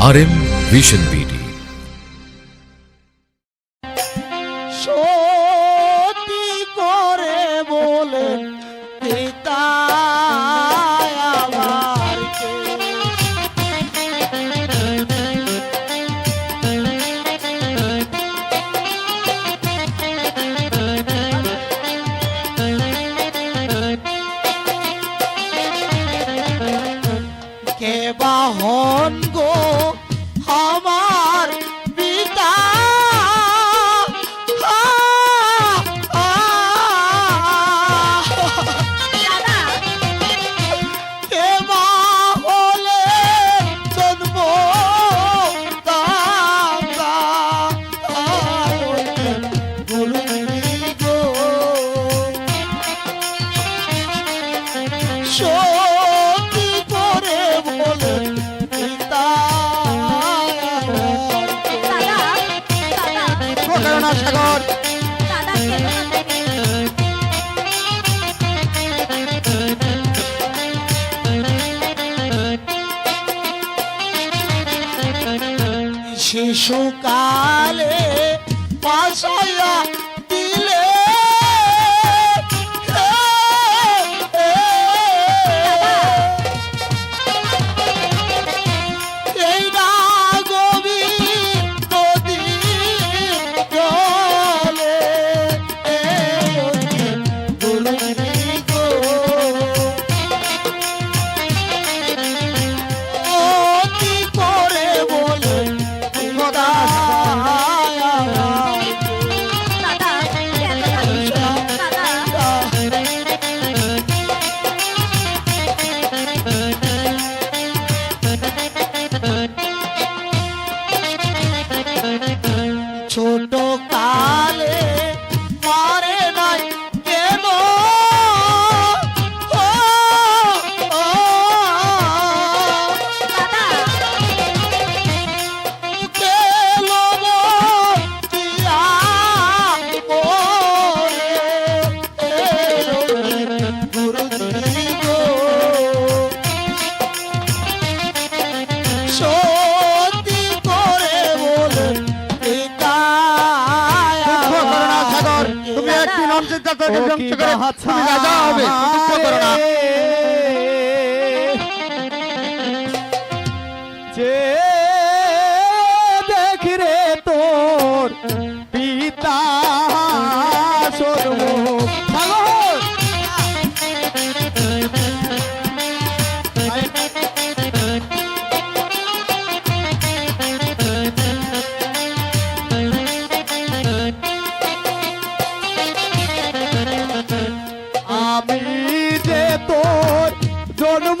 আর M vision B শিশুকালে সতি করে বলে তুমি একদিন অঞ্চিত করে হবে। আমি যে তোর জন্ম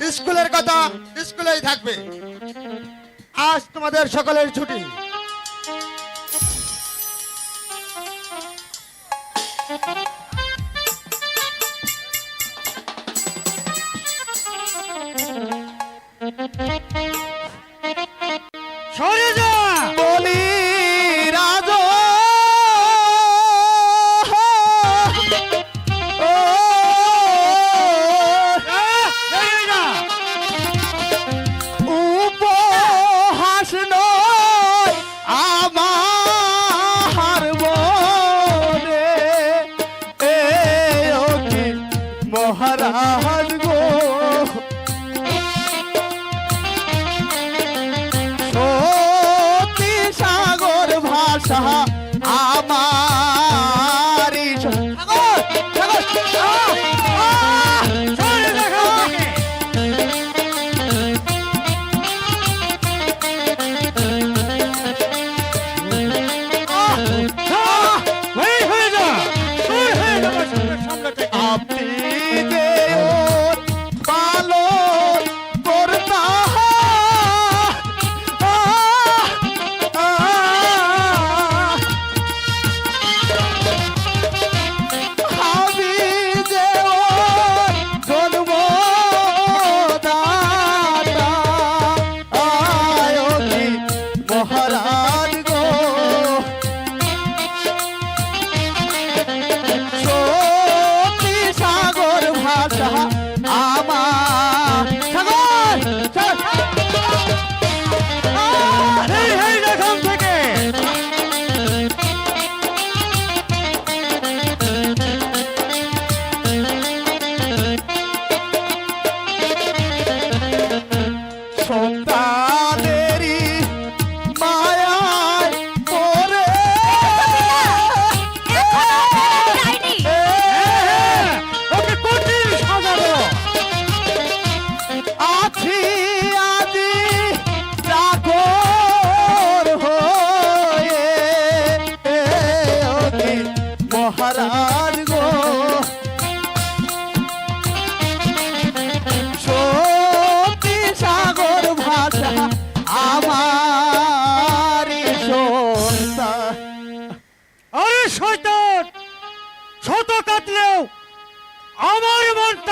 স্কুলের কথা স্কুলেই থাকবে। আজ তোমাদের সকলের ছুটি।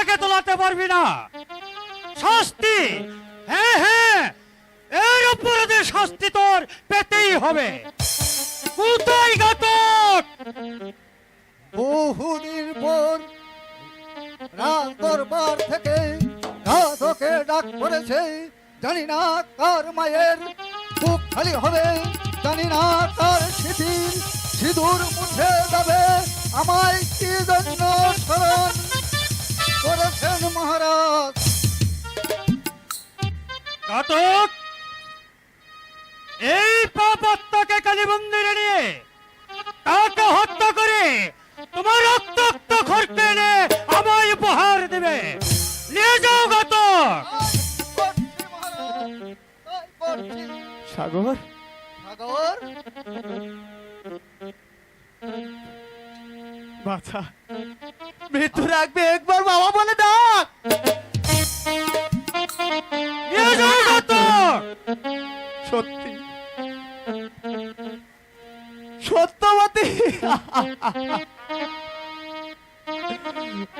মনটাকে তোলাতে পারবি না। শাস্তি! হ্যাঁ হ্যাঁ এর অপরাধে শাস্তি তোর পেতেই হবে। কোথায় ঘাতক! বহুদিন পর রাজ দরবার থেকে ঘাতকে ডাক পড়েছে জানি না কার মায়ের, বুক খালি হবে, জানি না কার ঘাতক এই পাপাত্মাকে কালী মন্দিরে নিয়ে তাকে হত্যা করে তোমার রক্তাক্ত খরকে এনে আমায় উপহার দেবে। নিয়ে যাও করছি সাগর? সাগর? বাছা মৃত্যু রাখবে একবার বাবা বলে ডাক!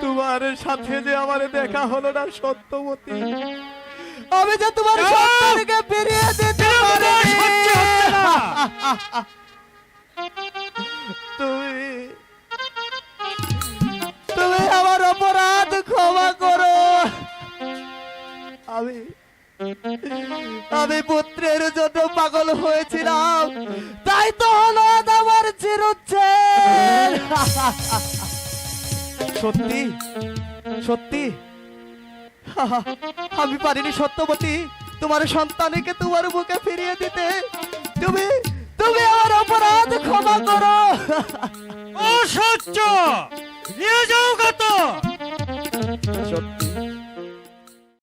তোমার সাথে যে আমার দেখা হলো না সত্যবতী আমি যে তোমার! সন্তানকে ফিরিয়ে দিতে না। তুমি তুমি আমার অপরাধ ক্ষমা করো আমি আমি পুত্রের জন্য পাগল হয়েছিলাম তাই তো হলো আমার চিরুচ্ছেদ সত্যি সত্যি। আমি পারিনি সত্যবতী তোমার সন্তানকে তোমার বুকে ফিরিয়ে দিতে। তুমি তুমি আমার অপরাধ ক্ষমা করো। অসহ্য! নিয়ে যাও ঘাতক সত্যি।